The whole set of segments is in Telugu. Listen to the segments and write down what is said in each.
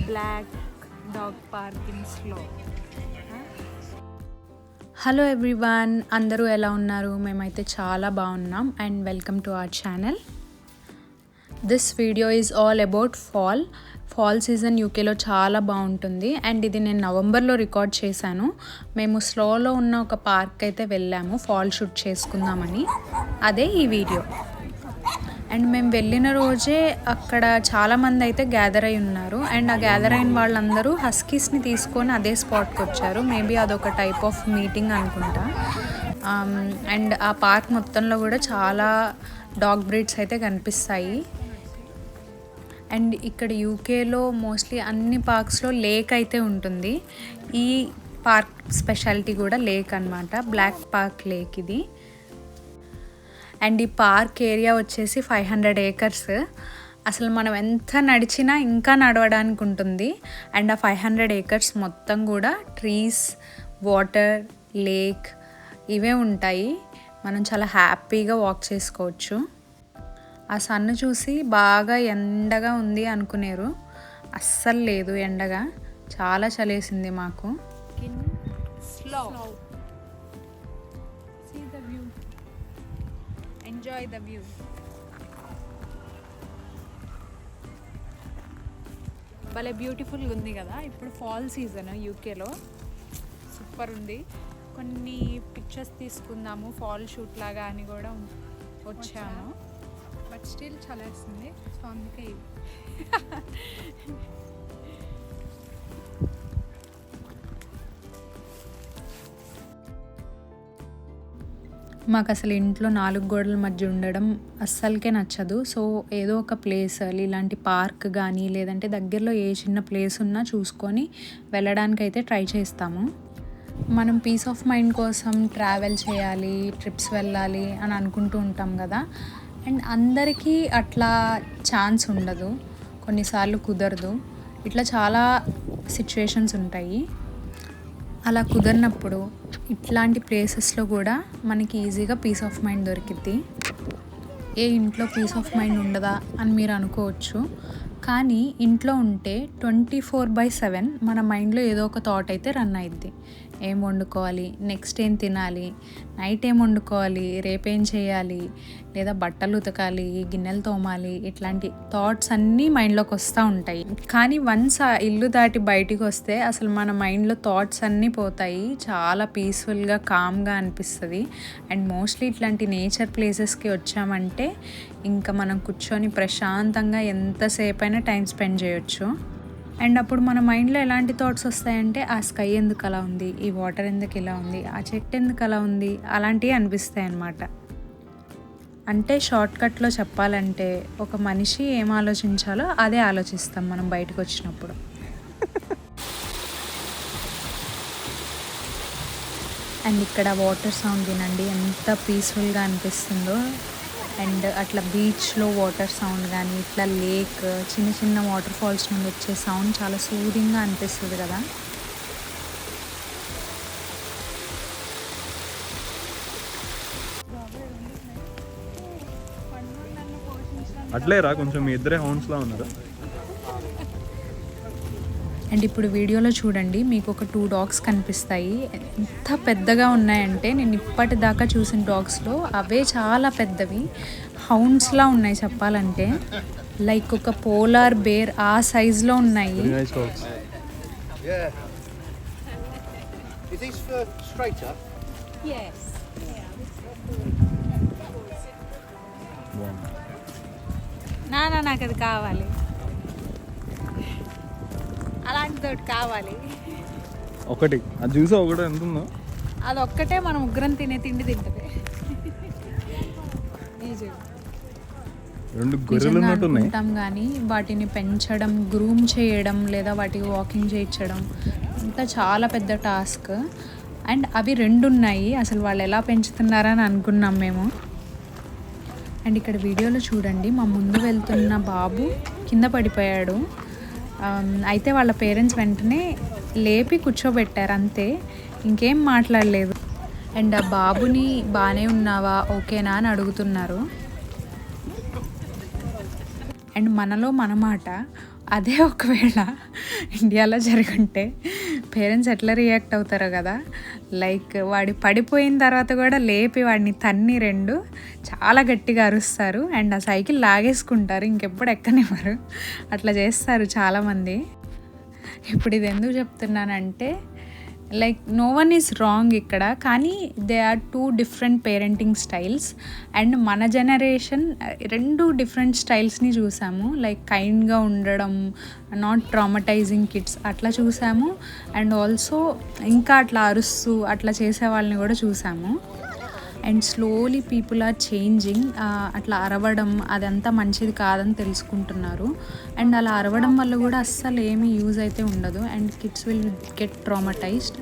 బ్లాక్ డాగ్ పార్కింగ్స్లో హలో ఎవ్రీవన్ అందరూ ఎలా ఉన్నారు? మేమైతే చాలా బాగున్నాం and welcome to our channel this video is all about fall fall season యూకేలో చాలా బాగుంటుంది అండ్ ఇది నేను నవంబర్లో రికార్డ్ చేశాను. మేము స్లోలో ఉన్న ఒక పార్క్ అయితే వెళ్ళాము ఫాల్ షూట్ చేసుకుందామని. అదే ఈ వీడియో అండ్ మేము వెళ్ళిన రోజే అక్కడ చాలామంది అయితే గ్యాదర్ అయి ఉన్నారు. అండ్ ఆ గ్యాదర్ అయిన వాళ్ళందరూ హస్కీస్ని తీసుకొని అదే స్పాట్కి వచ్చారు. మేబీ అదొక టైప్ ఆఫ్ మీటింగ్ అనుకుంటా. Um, అండ్ ఆ పార్క్ మొత్తంలో కూడా చాలా డాగ్ బ్రీడ్స్ అయితే కనిపిస్తాయి. అండ్ ఇక్కడ యూకేలో మోస్ట్లీ అన్ని పార్క్స్లో లేక్ అయితే ఉంటుంది. ఈ పార్క్ స్పెషాలిటీ కూడా లేక్ అనమాట బ్లాక్ పార్క్ లేక్ ఇది. అండ్ ఈ పార్క్ ఏరియా వచ్చేసి ఫైవ్ హండ్రెడ్ ఏకర్స్. అసలు మనం ఎంత నడిచినా ఇంకా నడవడానికి ఉంటుంది. అండ్ ఆ ఫైవ్ హండ్రెడ్ ఏకర్స్ మొత్తం కూడా ట్రీస్ వాటర్ లేక్ ఇవే ఉంటాయి. మనం చాలా హ్యాపీగా వాక్ చేసుకోవచ్చు. ఆ సన్ చూసి బాగా ఎండగా ఉంది అనుకునేరు. అస్సలు లేదు ఎండగా. చాలా చలేసింది మాకు. Slow Enjoy the view. భలే బ్యూటిఫుల్గా ఉంది కదా. ఇప్పుడు ఫాల్ సీజన్ యూకేలో సూపర్ ఉంది. కొన్ని పిక్చర్స్ తీసుకుందాము ఫాల్ షూట్ లాగా అని కూడా వచ్చాను బట్ స్టిల్ చలేస్తుంది సో అందుకే మాకు అసలు ఇంట్లో నాలుగు గోడల మధ్య ఉండడం అస్సలకే నచ్చదు. సో ఏదో ఒక ప్లేస్ ఇలాంటి పార్క్ కానీ లేదంటే దగ్గరలో ఏ చిన్న ప్లేస్ ఉన్నా చూసుకొని వెళ్ళడానికి అయితే ట్రై చేస్తాము. మనం పీస్ ఆఫ్ మైండ్ కోసం ట్రావెల్ చేయాలి ట్రిప్స్ వెళ్ళాలి అని అనుకుంటూ ఉంటాం కదా. అండ్ అందరికీ అట్లా ఛాన్స్ ఉండదు. కొన్నిసార్లు కుదరదు. ఇట్లా చాలా సిచ్యువేషన్స్ ఉంటాయి. అలా కుదరినప్పుడు ఇట్లాంటి ప్లేసెస్లో కూడా మనకి ఈజీగా పీస్ ఆఫ్ మైండ్ దొరికిద్ది. ఏ ఇంట్లో పీస్ ఆఫ్ మైండ్ ఉండదా అని మీరు అనుకోవచ్చు. కానీ ఇంట్లో ఉంటే ట్వంటీ ఫోర్ బై సెవెన్ మన మైండ్లో ఏదో ఒక థాట్ అయితే రన్ అయింది ఏం వండుకోవాలి? నెక్స్ట్ ఏం తినాలి? నైట్ ఏం వండుకోవాలి? రేపేం చేయాలి? లేదా బట్టలు ఉతకాలి? గిన్నెలు తోమాలి? ఇట్లాంటి థాట్స్ అన్నీ మైండ్లోకి వస్తూ ఉంటాయి. కానీ వన్స్ ఆ ఇల్లు దాటి బయటికి వస్తే అసలు మన మైండ్లో థాట్స్ అన్నీ పోతాయి. చాలా పీస్ఫుల్గా కామ్గా అనిపిస్తుంది. అండ్ మోస్ట్లీ ఇట్లాంటి నేచర్ ప్లేసెస్కి వచ్చామంటే ఇంకా మనం కూర్చొని ప్రశాంతంగా ఎంతసేపైనా టైం స్పెండ్ చేయొచ్చు. అండ్ అప్పుడు మన మైండ్లో ఎలాంటి థాట్స్ వస్తాయంటే ఆ స్కై ఎందుకు అలా ఉంది? ఈ వాటర్ ఎందుకు ఇలా ఉంది? ఆ చెట్టు ఎందుకు అలా ఉంది? అలాంటివి అనిపిస్తాయి అన్నమాట. అంటే షార్ట్కట్లో చెప్పాలంటే ఒక మనిషి ఏం ఆలోచించాలో అదే ఆలోచిస్తాం మనం బయటకు వచ్చినప్పుడు. అండ్ ఇక్కడ వాటర్ సౌండ్ వినండి ఎంత పీస్ఫుల్గా అనిపిస్తుందో. అండ్ అట్లా బీచ్లో వాటర్ సౌండ్ కానీ ఇట్లా లేక్ చిన్న చిన్న వాటర్ ఫాల్స్ నుండి వచ్చే సౌండ్ చాలా సూదింగ్గా అనిపిస్తుంది కదా. అట్లే రా కొంచెం మీ ఇద్దరే హౌన్స్ ఉన్నారా? అండ్ ఇప్పుడు వీడియోలో చూడండి మీకు ఒక టూ డాగ్స్ కనిపిస్తాయి. ఎంత పెద్దగా ఉన్నాయంటే నేను ఇప్పటిదాకా చూసిన డాగ్స్లో అవే చాలా పెద్దవి. హౌన్స్లా ఉన్నాయి చెప్పాలంటే. లైక్ ఒక పోలార్ బేర్ ఆ సైజులో ఉన్నాయి. నాకు అది కావాలి. అలాంటిది ఒకటి కావాలి. ఒకటి. అది చూసా ఒకటి ఎంత ఉందో అది ఒక్కటే మనం ఉగ్రం తినే తిండి తింటది. రెండు గొర్రెలు కానీ వాటిని పెంచడం గ్రూమ్ చేయడం లేదా వాటికి వాకింగ్ చేయించడం అంతా చాలా పెద్ద టాస్క్. అండ్ అవి రెండు ఉన్నాయి. అసలు వాళ్ళు ఎలా పెంచుతున్నారని అనుకున్నాం మేము. అండ్ ఇక్కడ వీడియోలో చూడండి మా ముందు వెళ్తున్న బాబు కింద పడిపోయాడు. అయితే వాళ్ళ పేరెంట్స్ వెంటనే లేపి కూర్చోబెట్టారు అంతే. ఇంకేం మాట్లాడలేదు. అండ్ ఆ బాబుని బాగానే ఉన్నావా? ఓకేనా? అని అడుగుతున్నారు. అండ్ మనలో మన మాట అదే ఒకవేళ ఇండియాలో జరుగుంటే పేరెంట్స్ ఎట్లా రియాక్ట్ అవుతారో కదా. లైక్ వాడి పడిపోయిన తర్వాత కూడా లేపి వాడిని తన్ని రెండు చాలా గట్టిగా అరుస్తారు. అండ్ ఆ సైకిల్ లాగేసుకుంటారు. ఇంకెప్పుడు ఎక్కనివ్వరు. అట్లా చేస్తారు చాలామంది. ఇప్పుడు ఇది ఎందుకు చెప్తున్నానంటే like no one is wrong ఇక్కడ కానీ they are two different parenting styles and మన జనరేషన్ eh, రెండు డిఫరెంట్ స్టైల్స్ని చూసాము. లైక్ కైండ్గా ఉండడం నాట్ ట్రామటైజింగ్ కిడ్స్ అట్లా చూసాము. అండ్ ఆల్సో ఇంకా అట్లా అరుస్తూ అట్లా చేసే వాళ్ళని కూడా చూసాము. And slowly people are changing అట్లా అరవడం అదంతా మంచిది కాదని తెలుసుకుంటున్నారు. అండ్ అలా అరవడం వల్ల కూడా అస్సలు ఏమీ యూజ్ అయితే ఉండదు. And kids will get traumatized.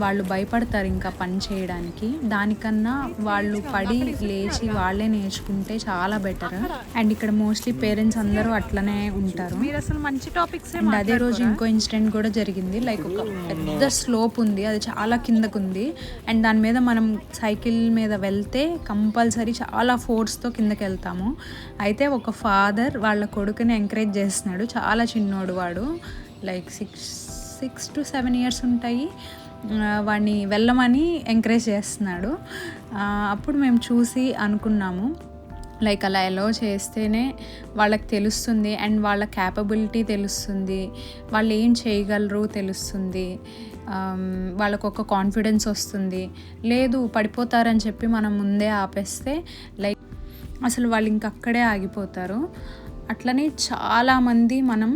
వాళ్ళు భయపడతారు ఇంకా పని చేయడానికి. దానికన్నా వాళ్ళు పడి లేచి వాళ్ళే నేర్చుకుంటే చాలా బెటర్. అండ్ ఇక్కడ మోస్ట్లీ పేరెంట్స్ అందరూ అట్లనే ఉంటారు. మీరు అసలు మంచి టాపిక్స్ అండ్ అదే రోజు ఇంకో ఇన్సిడెంట్ కూడా జరిగింది. లైక్ ఒక పెద్ద స్లోప్ ఉంది. అది చాలా కిందకు ఉంది. అండ్ దాని మీద మనం సైకిల్ మీద వెళ్తే కంపల్సరీ చాలా ఫోర్స్తో కిందకి వెళ్తాము. అయితే ఒక ఫాదర్ వాళ్ళ కొడుకుని ఎంకరేజ్ చేస్తారు చేస్తున్నాడు. చాలా చిన్నోడు వాడు. Like six six to seven years ఉంటాయి. వాడిని వెళ్ళమని ఎంకరేజ్ చేస్తున్నాడు. అప్పుడు మేము చూసి అనుకున్నాము. లైక్ అలా ఎలో చేస్తేనే వాళ్ళకి తెలుస్తుంది అండ్ వాళ్ళ క్యాపబిలిటీ తెలుస్తుంది. వాళ్ళు ఏం చేయగలరు తెలుస్తుంది. వాళ్ళకు ఒక కాన్ఫిడెన్స్ వస్తుంది. లేదు పడిపోతారని చెప్పి మనం ముందే ఆపేస్తే లైక్ అసలు వాళ్ళు ఇంక అక్కడే ఆగిపోతారు. అట్లనే చాలామంది మనం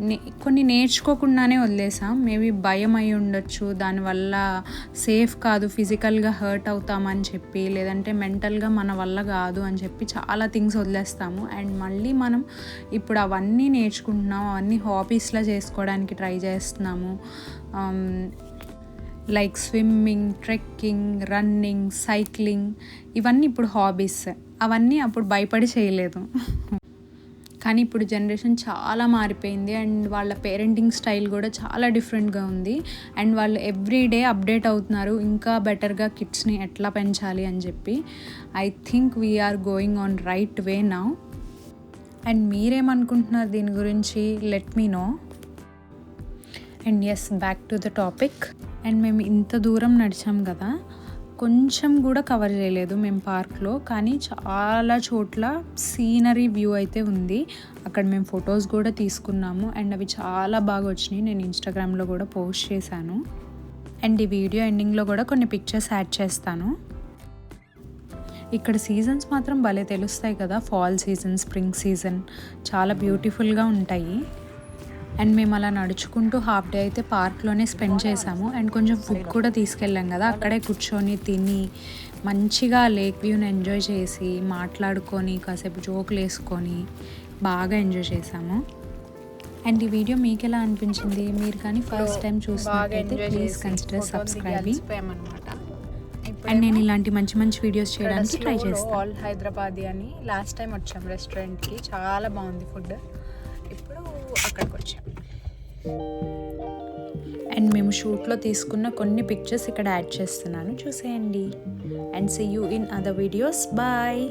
నే కొన్ని నేర్చుకోకుండానే వదిలేసాం. మేబీ భయం అయి ఉండొచ్చు దానివల్ల సేఫ్ కాదు ఫిజికల్గా హర్ట్ అవుతామని చెప్పి లేదంటే మెంటల్గా మన వల్ల కాదు అని చెప్పి చాలా థింగ్స్ వదిలేస్తాము. అండ్ మళ్ళీ మనం ఇప్పుడు అవన్నీ నేర్చుకుంటున్నాం అవన్నీ హాబీస్లా చేసుకోవడానికి ట్రై చేస్తున్నాము. Like swimming trekking running cycling ఇవన్నీ ఇప్పుడు హాబీస్. అవన్నీ అప్పుడు భయపడి చేయలేదు. కానీ ఇప్పుడు జనరేషన్ చాలా మారిపోయింది అండ్ వాళ్ళ పేరెంటింగ్ స్టైల్ కూడా చాలా డిఫరెంట్గా ఉంది. అండ్ వాళ్ళు ఎవ్రీ డే అప్డేట్ అవుతున్నారు. ఇంకా బెటర్గా కిడ్స్ని ఎట్లా పెంచాలి అని చెప్పి. I think we're going on right way now and మీరేమనుకుంటున్నారు దీని గురించి? Let me know and yes back to the topic and మేము ఇంత దూరం నడిచాం కదా. కొంచెం కూడా కవర్ చేయలేదు మేము పార్క్లో కానీ చాలా చోట్ల సీనరీ వ్యూ అయితే ఉంది. అక్కడ మేము ఫొటోస్ కూడా తీసుకున్నాము అండ్ అవి చాలా బాగా వచ్చినాయి. నేను ఇన్స్టాగ్రామ్లో కూడా పోస్ట్ చేశాను. అండ్ ఈ వీడియో ఎండింగ్లో కూడా కొన్ని పిక్చర్స్ యాడ్ చేస్తాను. ఇక్కడ సీజన్స్ మాత్రం భలే తెలుస్తాయి కదా ఫాల్ సీజన్ స్ప్రింగ్ సీజన్ చాలా బ్యూటిఫుల్గా ఉంటాయి. అండ్ మేము అలా నడుచుకుంటూ హాఫ్ డే అయితే పార్క్లోనే స్పెండ్ చేసాము అండ్ కొంచెం ఫుడ్ కూడా తీసుకెళ్ళాం కదా. అక్కడే కూర్చొని తిని మంచిగా లేక్ వ్యూని ఎంజాయ్ చేసి మాట్లాడుకొని కాసేపు జోకులు వేసుకొని బాగా ఎంజాయ్ చేసాము అండ్ ఈ వీడియో మీకు ఎలా అనిపించింది? మీరు కానీ ఫస్ట్ టైం చూసినట్టయితే ప్లీజ్ కన్సిడర్ సబ్స్క్రైబింగ్ అండ్ నేను ఇలాంటి మంచి మంచి వీడియోస్ చేయడానికి ట్రై చేస్తాను ఆల్ హైదరాబాదీ అని లాస్ట్ టైం వచ్చాం రెస్టారెంట్కి చాలా బాగుంది ఫుడ్ ఇప్పుడు అక్కడికి వచ్చాం అండ్ మేము షూట్లో తీసుకున్న కొన్ని పిక్చర్స్ ఇక్కడ యాడ్ చేస్తున్నాను. చూసేయండి. And see you in other videos bye